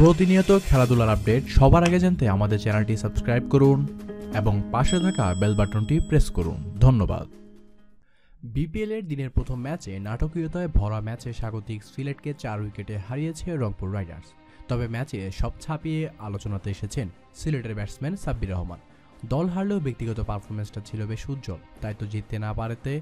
প্রতিনিয়ত খেলাধুলার আপডেট সবার আগে জানতে আমাদের চ্যানেলটি সাবস্ক্রাইব করুন এবং পাশে থাকা বেল বাটনটি প্রেস করুন। ধন্যবাদ। বিপিএল এর দিনের প্রথম ম্যাচে নাটকীয়তায় ভরা ম্যাচে স্বাগতিক সিলেটকে চার উইকেটে হারিয়েছে রংপুর রাইডার্স। তবে ম্যাচে সব ছাপিয়ে আলোচনাতে এসেছেন সিলেটের ব্যাটসম্যান সাব্বির রহমান। দল হারলেও ব্যক্তিগত পারফরমেন্সটা ছিল বেশ উজ্জ্বল, তাই তো জিততে না পারেতে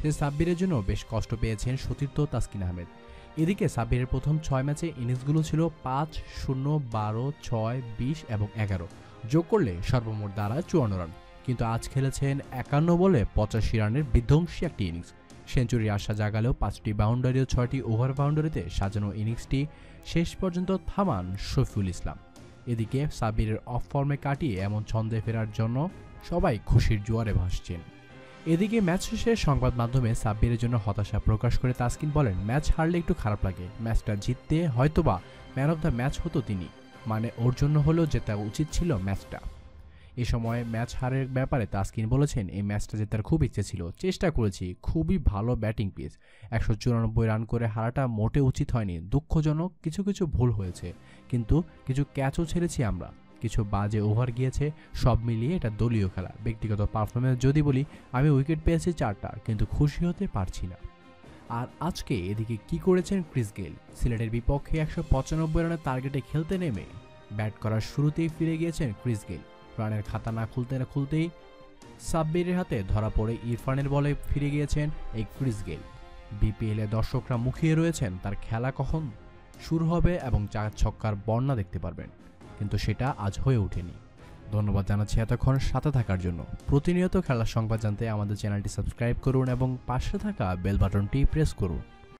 সে সাব্বিরের জন্য বেশ কষ্ট পেয়েছেন সতীর্থ তাসকিন আহমেদ। এদিকে সাব্বিরের প্রথম ছয় ম্যাচে ইনিংসগুলো ছিল পাঁচ, শূন্য, বারো, ছয়, বিশ এবং এগারো। যোগ করলে সর্বমোট দাঁড়ায় চুয়ান্ন রান। কিন্তু আজ খেলেছেন একান্ন বলে পঁচাশি রানের বিধ্বংসী একটি ইনিংস। সেঞ্চুরি আশা জাগালেও পাঁচটি বাউন্ডারি ও ছয়টি ওভার বাউন্ডারিতে সাজানো ইনিংসটি শেষ পর্যন্ত থামান শফিউল ইসলাম। এদিকে সাব্বিরের অফ ফর্মে কাটিয়ে এমন ছন্দে ফেরার জন্য সবাই খুশির জোয়ারে ভাসছেন। এদিকে ম্যাচ শেষে সংবাদ মাধ্যমে সাব্বিরের জন্য হতাশা প্রকাশ করে তাসকিন বলেন, ম্যাচ হারলে একটু খারাপ লাগে। ম্যাচটা জিততে হয়তোবা ম্যান অফ দ্য ম্যাচ হতো তিনি। মানে ওর জন্য হলেও জেতা উচিত ছিল ম্যাচটা। এ সময় ম্যাচ হারের ব্যাপারে তাসকিন বলেছেন, এই ম্যাচটা জেতার খুব ইচ্ছে ছিল। চেষ্টা করেছি। খুবই ভালো ব্যাটিং পিচ। একশো চুরানব্বই রান করে হারাটা মোটে উচিত হয়নি। দুঃখজনক কিছু কিছু ভুল হয়েছে। কিন্তু কিছু ক্যাচও ছেড়েছি আমরা। কিছু বাজে ওভার গিয়েছে, সব মিলিয়ে এটা দলীয় খেলা। ব্যক্তিগত পারফরমেন্স যদি বলি, আমি উইকেট পেয়েছি চারটা, কিন্তু খুশি হতে পারছি না। আর আজকে এদিকে কি করেছেন ক্রিস গেল সিলেটের বিপক্ষে একশো পঁচানব্বই রানের টার্গেটে খেলতে নেমে ব্যাট করার শুরুতেই ফিরে গিয়েছেন ক্রিস গেল রানের খাতা না খুলতে না খুলতেই সাব্বিরের হাতে ধরা পড়ে ইরফানের বলে ফিরে গিয়েছেন এই ক্রিস গেল বিপিএলে দর্শকরা মুখিয়ে রয়েছেন, তার খেলা কখন শুরু হবে এবং চার ছক্কার বন্যা দেখতে পারবেন। কিন্তু সেটা আজ হয়ে ওঠেনি। ধন্যবাদ জানাচ্ছি এতক্ষণ সাথে থাকার জন্য। প্রতিনিয়ত খেলার সংবাদ জানতে আমাদের চ্যানেলটি সাবস্ক্রাইব করুন এবং পাশে থাকা বেল বাটনটি প্রেস করুন।